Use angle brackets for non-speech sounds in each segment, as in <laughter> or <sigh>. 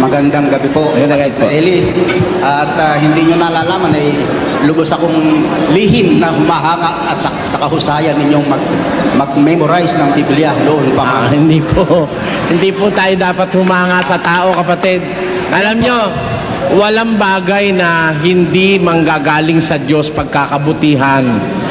Magandang gabi po. Magandang gabi po. Eli. At ah, hindi nyo nalalaman ay lubos akong lihim na humahanga sa, sa kahusayan ninyong mag, mag-memorize ng Biblia noon pa Ah, man. hindi po. Hindi po tayo dapat humanga sa tao, kapatid. Alam nyo, walang bagay na hindi manggagaling sa Diyos pagkakabutihan.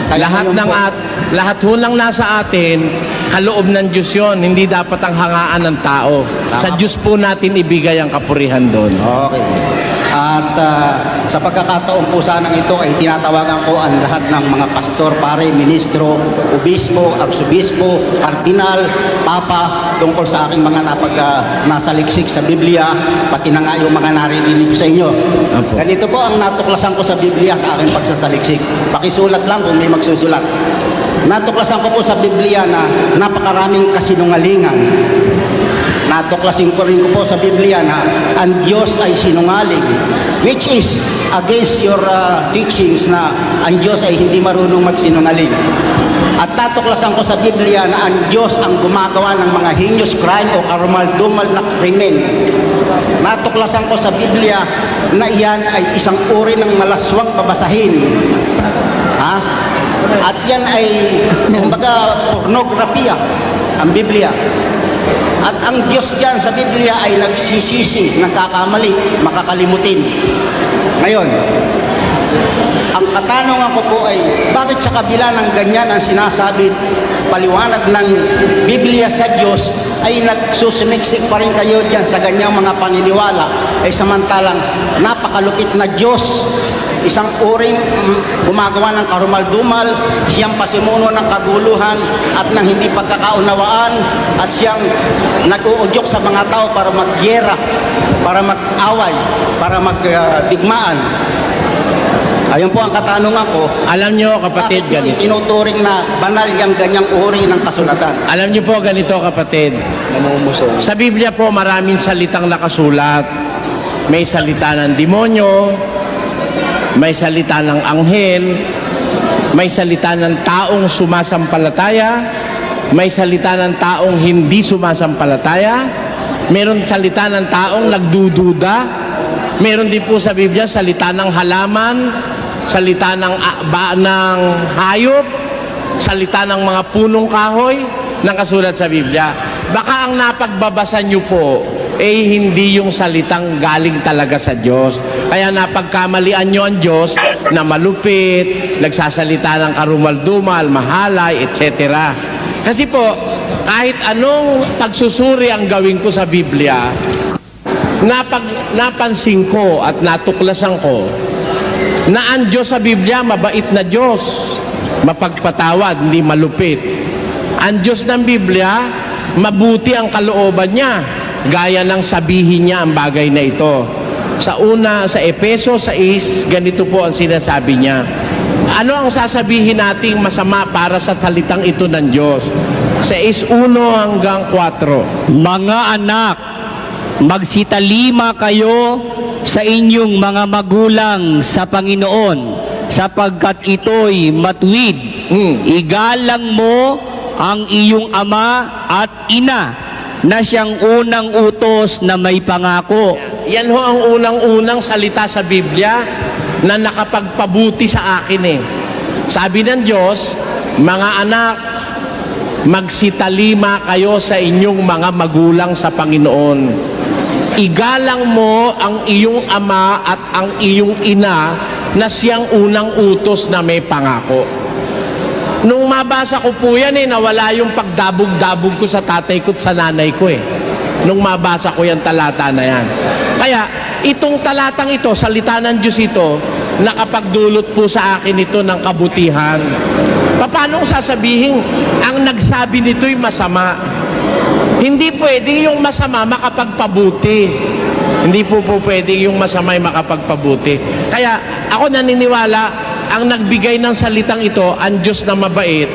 Kaya lahat ng po- at lahat ho lang nasa atin, kaloob ng Diyos 'yon. Hindi dapat ang hangaan ng tao. Sa Tama. Diyos po natin ibigay ang kapurihan doon. Okay. At ah, sa pagkakataon po sanang ito ay tinatawagan ko ang lahat ng mga pastor, pare, ministro, obispo, arsobispo, kardinal, papa tungkol sa aking mga napag ah, nasa liksik sa Biblia, pati na nga yung mga naririnig sa inyo. Apo. Ganito po ang natuklasan ko sa Biblia sa aking pagsasaliksik. Pakisulat lang kung may magsusulat. Natuklasan ko po sa Biblia na napakaraming kasinungalingan natuklasin ko rin ko po sa Biblia na ang Diyos ay sinungaling which is against your uh, teachings na ang Diyos ay hindi marunong magsinungaling. At natuklasan ko sa Biblia na ang Diyos ang gumagawa ng mga heinous crime o karumal-dumal na krimen. Natuklasan ko sa Biblia na iyan ay isang uri ng malaswang babasahin. Ha? At yan ay, kumbaga, pornografiya, ang Biblia. At ang Diyos diyan sa Biblia ay nagsisisi, nagkakamali, makakalimutin. Ngayon, ang katanungan ko po ay, bakit sa kabila ng ganyan ang sinasabi, paliwanag ng Biblia sa Diyos, ay nagsusuniksik pa rin kayo diyan sa ganyang mga paniniwala, ay samantalang napakalupit na Diyos, isang uring mm, gumagawa ng karumal-dumal, siyang pasimuno ng kaguluhan at ng hindi pagkakaunawaan at siyang nag-uudyok sa mga tao para magyera, para mag-away, para magdigmaan. Ayun po ang katanungan ko, Alam nyo, kapatid, bakit ganito. tinuturing na banal yung ganyang uri ng kasulatan? Alam niyo po ganito kapatid. Namumusong. Sa Biblia po maraming salitang nakasulat. May salita ng demonyo, may salita ng anghel, may salita ng taong sumasampalataya, may salita ng taong hindi sumasampalataya, meron salita ng taong nagdududa, meron din po sa Biblia salita ng halaman, salita ng, a- ba, ng hayop, salita ng mga punong kahoy ng kasulat sa Biblia. Baka ang napagbabasa nyo po, eh hindi yung salitang galing talaga sa Diyos. Kaya napagkamalian nyo ang Diyos na malupit, nagsasalita ng karumal-dumal, mahalay, etc. Kasi po, kahit anong pagsusuri ang gawin ko sa Biblia, napag, napansin ko at natuklasan ko na ang Diyos sa Biblia, mabait na Diyos. Mapagpatawad, hindi malupit. Ang Diyos ng Biblia, mabuti ang kalooban niya. Gaya ng sabihin niya ang bagay na ito. Sa una, sa Epeso 6, ganito po ang sinasabi niya. Ano ang sasabihin nating masama para sa salitang ito ng Diyos? 6.1 hanggang 4. Mga anak, magsitalima kayo sa inyong mga magulang sa Panginoon sapagkat ito'y matuwid. Hmm. Igalang mo ang iyong ama at ina na siyang unang utos na may pangako. Yan ho ang unang-unang salita sa Biblia na nakapagpabuti sa akin eh. Sabi ng Diyos, mga anak, magsitalima kayo sa inyong mga magulang sa Panginoon. Igalang mo ang iyong ama at ang iyong ina na siyang unang utos na may pangako. Nung mabasa ko po yan eh, nawala yung pagdabog-dabog ko sa tatay ko at sa nanay ko eh. Nung mabasa ko yung talata na yan. Kaya, itong talatang ito, salita ng Diyos ito, nakapagdulot po sa akin ito ng kabutihan. Paano sasabihin, ang nagsabi nito'y masama? Hindi pwede yung masama makapagpabuti. Hindi po po pwede yung masama'y makapagpabuti. Kaya ako naniniwala, ang nagbigay ng salitang ito, ang Diyos na mabait,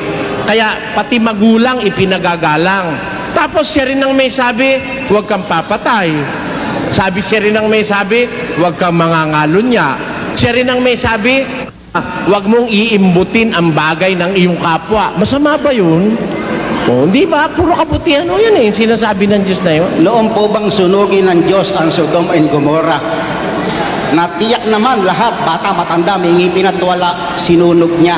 kaya pati magulang ipinagagalang. Tapos siya rin ang may sabi, huwag kang papatay. Sabi siya rin ang may sabi, huwag kang mangangalon niya. Siya rin ang may sabi, "Ah, huwag mong iimbutin ang bagay ng iyong kapwa. Masama ba yun? O, hindi ba? Puro kabutihan o yun eh, sinasabi ng Diyos na yun. Noon po bang sunugin ng Diyos ang Sodom and Gomorrah? Natiyak naman lahat, bata, matanda, may ngipin at wala, sinunog niya.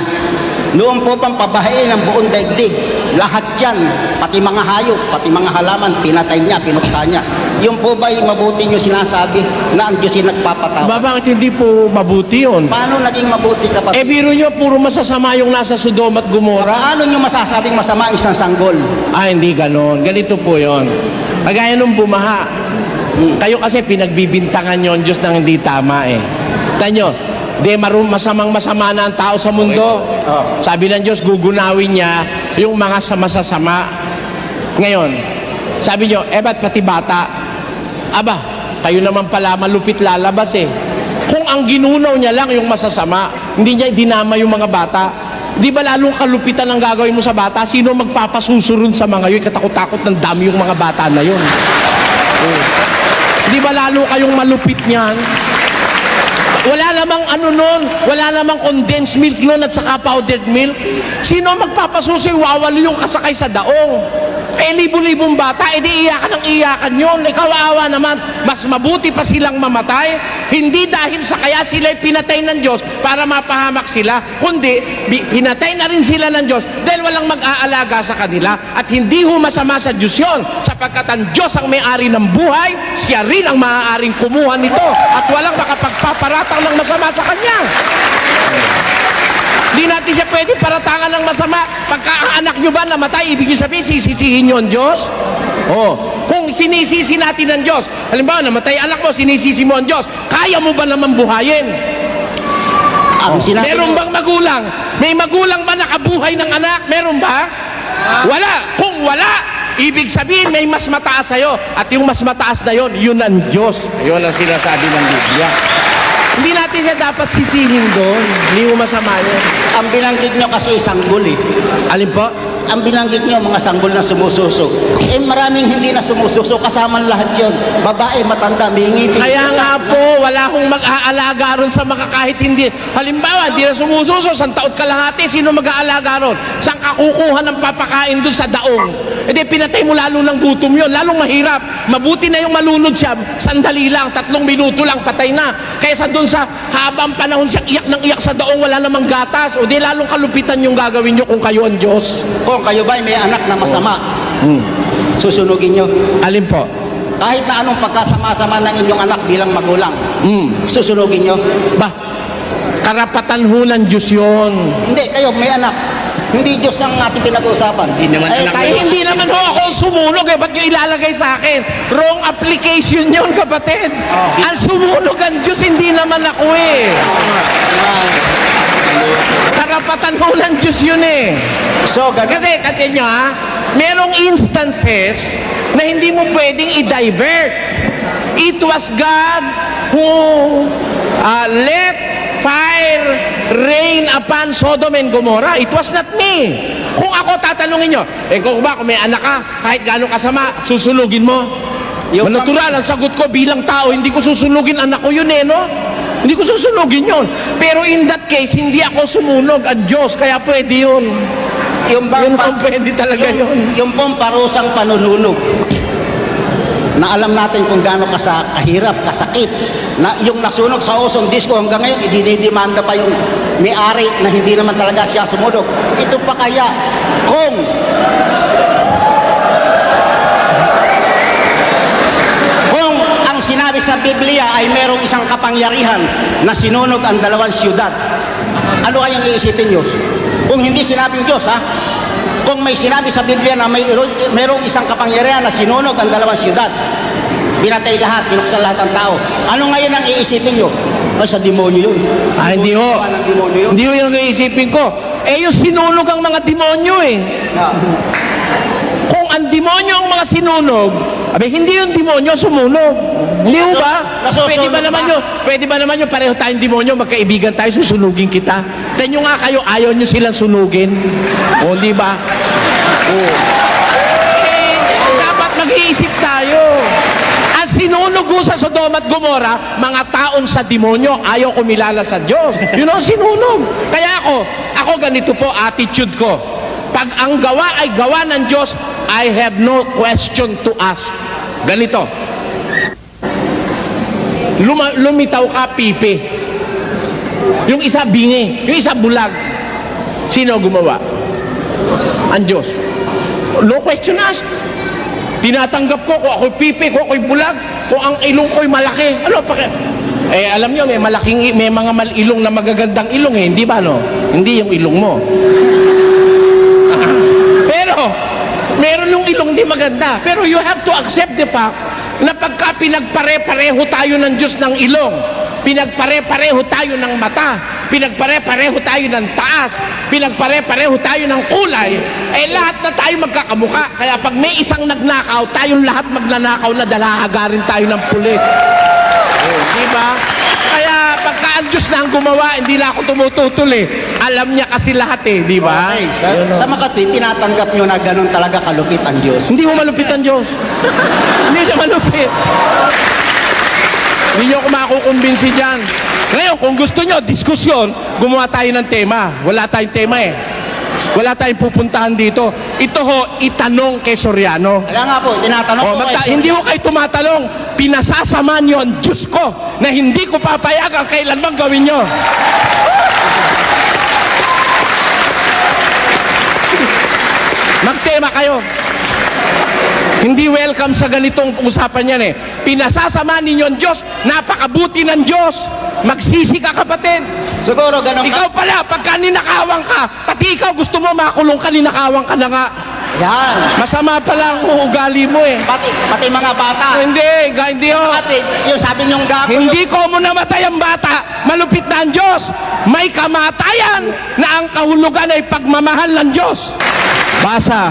Noon po bang pabahain ang buong daigdig? Lahat yan, pati mga hayop, pati mga halaman, pinatay niya, pinuksa niya. Yung po ba yung mabuti niyo sinasabi na ang Diyos yung Ba, nagpapatawa? bakit hindi po mabuti yun? Paano naging mabuti Eh, kapatid? biro nyo, puro masasama yung nasa Sodom at Gomora. Paano niyo masasabing masama ang isang sanggol? Ah, hindi ganon. Ganito po yon. Kagaya nung bumaha. Kayo kasi pinagbibintangan nyo ang Diyos ng hindi tama eh. Tanyo, di marum masamang masama na ang tao sa mundo. Oh. Sabi ng Diyos, gugunawin niya yung mga sama-sasama. Ngayon, sabi nyo, eh ba't pati bata? Aba, kayo naman pala malupit lalabas eh. Kung ang ginunaw niya lang yung masasama, hindi niya dinama yung mga bata, di ba lalong kalupitan ang gagawin mo sa bata? Sino magpapasusurun sa mga yun? Katakot-takot ng dami yung mga bata na yun. Oh. Di ba lalo kayong malupit niyan? Wala namang ano nun, wala namang condensed milk nun at saka powdered milk. Sino magpapasusoy, wawalo yung kasakay sa daong. Eh, libo-libong bata, edi iyakan ng iyakan yun. Ikaw awa naman, mas mabuti pa silang mamatay. Hindi dahil sa kaya sila'y pinatay ng Diyos para mapahamak sila, kundi pinatay na rin sila ng Diyos dahil walang mag-aalaga sa kanila. At hindi ho masama sa Diyos yun, sapagkat ang Diyos ang may-ari ng buhay, siya rin ang maaaring kumuha nito at walang makapagpaparatang ng masama sa Kanya. Hindi natin siya pwede paratangan ng masama. Pagka ang anak nyo ba namatay, ibig nyo sabihin, sisisihin nyo ang Diyos? Oh, kung sinisisi natin ang Diyos, halimbawa, namatay anak mo, sinisisi mo ang Diyos, kaya mo ba naman buhayin? Ang sinabi Meron bang magulang? May magulang ba nakabuhay ng anak? Meron ba? Wala. Kung wala, ibig sabihin may mas mataas sa'yo. At yung mas mataas na yon, yun ang Diyos. Yun ang sinasabi ng Biblia. Hindi natin siya dapat sisihin doon. Hindi mo masama yun. Ang binanggit niyo kasi sanggol eh. Alin po? Ang binanggit niyo mga sanggol na sumususo. Eh maraming hindi na sumususo, kasama lahat yon. Babae, matanda, may ngipin. Kaya nga po, wala akong mag-aalaga ron sa mga kahit hindi. Halimbawa, hindi na sumususo, isang taot kalahati, sino mag-aalaga ron? Saan ka kukuha ng papakain dun sa daong? E di, pinatay mo lalo ng gutom yon, lalong mahirap. Mabuti na yung malunod siya, sandali lang, tatlong minuto lang, patay na. Kaysa dun sa habang panahon siya iyak ng iyak sa daong, wala namang gatas. O di, lalong kalupitan yung gagawin nyo kung kayo ang Diyos. Kung kayo ba may anak na masama, susunugin niyo. Alin po? Kahit na anong pagkasama-sama ng inyong anak bilang magulang, Mm. susunugin niyo. Ba, karapatan ho ng Diyos yun. Hindi, kayo may anak. Hindi Diyos ang ating pinag-uusapan. Hindi naman eh, anak tayo, Eh, hindi naman ho ako sumunog eh. Ba't nyo ilalagay sa akin? Wrong application yun, kapatid. Oh. Ang sumunog ang Diyos, hindi naman ako eh. Karapatan ho ng Diyos yun eh. So, ganun. Kasi, katin nyo ha, merong instances na hindi mo pwedeng i-divert. It was God who uh, let fire rain upon Sodom and Gomorrah. It was not me. Kung ako tatanungin nyo, eh kung ba, kung may anak ka, kahit gano'ng kasama, susunugin mo. Yung Natural, ang sagot ko bilang tao, hindi ko susunugin anak ko yun eh, no? Hindi ko susunugin yun. Pero in that case, hindi ako sumunog ang Diyos, kaya pwede yun. yung bang, Yun ang pwede talaga yung, yun. yung pong parusang panununog na alam natin kung gaano kasa, kahirap, kasakit, na yung nasunog sa Ozone Disco hanggang ngayon, idinidemanda pa yung may-ari na hindi naman talaga siya sumunog. Ito pa kaya kung sinabi sa Biblia ay merong isang kapangyarihan na sinunog ang dalawang siyudad, ano kayang iisipin Diyos? Kung hindi sinabing Diyos, ha? Kung may sinabi sa Biblia na may merong isang kapangyarihan na sinunog ang dalawang siyudad, binatay lahat, binuksan lahat ang tao, ano ngayon ang iisipin nyo? Ay, sa demonyo yun. Ah, hindi ho. Yun. Hindi ho yung naisipin ko. Eh, yung sinunog ang mga demonyo eh. Ah. Kung ang demonyo ang mga sinunog, abe, hindi yung demonyo sumunog. Hindi ho ba? Pwede ba naman yun? Pwede ba naman yun? Pareho tayong demonyo, magkaibigan tayo, susunugin kita. Tanyo nga kayo, ayaw nyo silang sunugin. O, di ba? Oo. Eh, dapat mag-iisip tayo. Ang sinunog ho sa Sodom at Gomora, mga taon sa demonyo, ayaw kumilala sa Diyos. Yun ang sinunog. Kaya ako, ako ganito po, attitude ko. Pag ang gawa ay gawa ng Diyos, I have no question to ask. Ganito. Luma, lumitaw ka, pipi. Yung isa bingi, yung isa bulag. Sino gumawa? Ang Diyos. No question asked. Tinatanggap ko kung ako'y pipi, kung ako'y bulag, kung ang ilong ko'y malaki. Ano pa Eh, alam nyo, may malaking, may mga mal ilong na magagandang ilong eh. Hindi ba, no? Hindi yung ilong mo. Pero, meron yung ilong di maganda. Pero you have to accept the fact na pagka pinagpare-pareho tayo ng Diyos ng ilong, pinagpare-pareho tayo ng mata, pinagpare-pareho tayo ng taas, pinagpare-pareho tayo ng kulay, eh lahat na tayo magkakamuka. Kaya pag may isang nagnakaw, tayong lahat magnanakaw na dalahagarin tayo ng pulis. Oh, di ba? Kaya pagka ang Diyos na ang gumawa, hindi na ako tumututol eh. Alam niya kasi lahat eh, di ba? Okay, sa, Yun, sa Makati, tinatanggap nyo na ganun talaga kalupit ang Diyos. Hindi mo malupit ang Diyos. <laughs> Hindi siya malupit. Hindi nyo ako makukumbinsi dyan. Ngayon, kung gusto nyo, diskusyon, gumawa tayo ng tema. Wala tayong tema eh. Wala tayong pupuntahan dito. Ito ho, itanong kay Soriano. Kaya nga po, tinatanong O, ko magta- hindi ko kayo tumatalong, pinasasama nyo ang Diyos ko na hindi ko papayagan kailanman gawin nyo. Magtema kayo. Hindi welcome sa ganitong usapan yan eh. Pinasasama ninyo ang Diyos, napakabuti ng Diyos. Magsisi ka kapatid. Siguro ganun ka. Ikaw pala, pagka ninakawang ka, pati ikaw gusto mo makulong ka, ninakawang ka na nga. Yan. Masama pala ang ugali mo eh. Pati, pati mga bata. Hindi, ga- hindi ho. Pati, yung sabi nyong gago. Hindi ko mo namatay ang bata, malupit na ang Diyos. May kamatayan na ang kahulugan ay pagmamahal ng Diyos. Basa.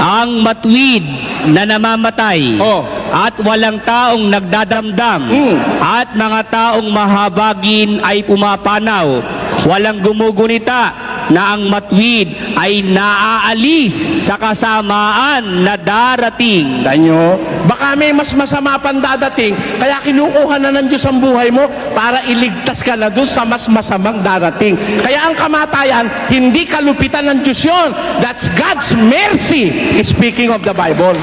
Ang matuwid na namamatay Oh. at walang taong nagdadamdam Mm. at mga taong mahabagin ay pumapanaw. Walang gumugunita na ang matwid ay naaalis sa kasamaan na darating. Danyo, baka may mas masama pang dadating, kaya kinukuha na ng Diyos ang buhay mo para iligtas ka na doon sa mas masamang darating. Kaya ang kamatayan, hindi kalupitan ng Diyos yun. That's God's mercy, speaking of the Bible.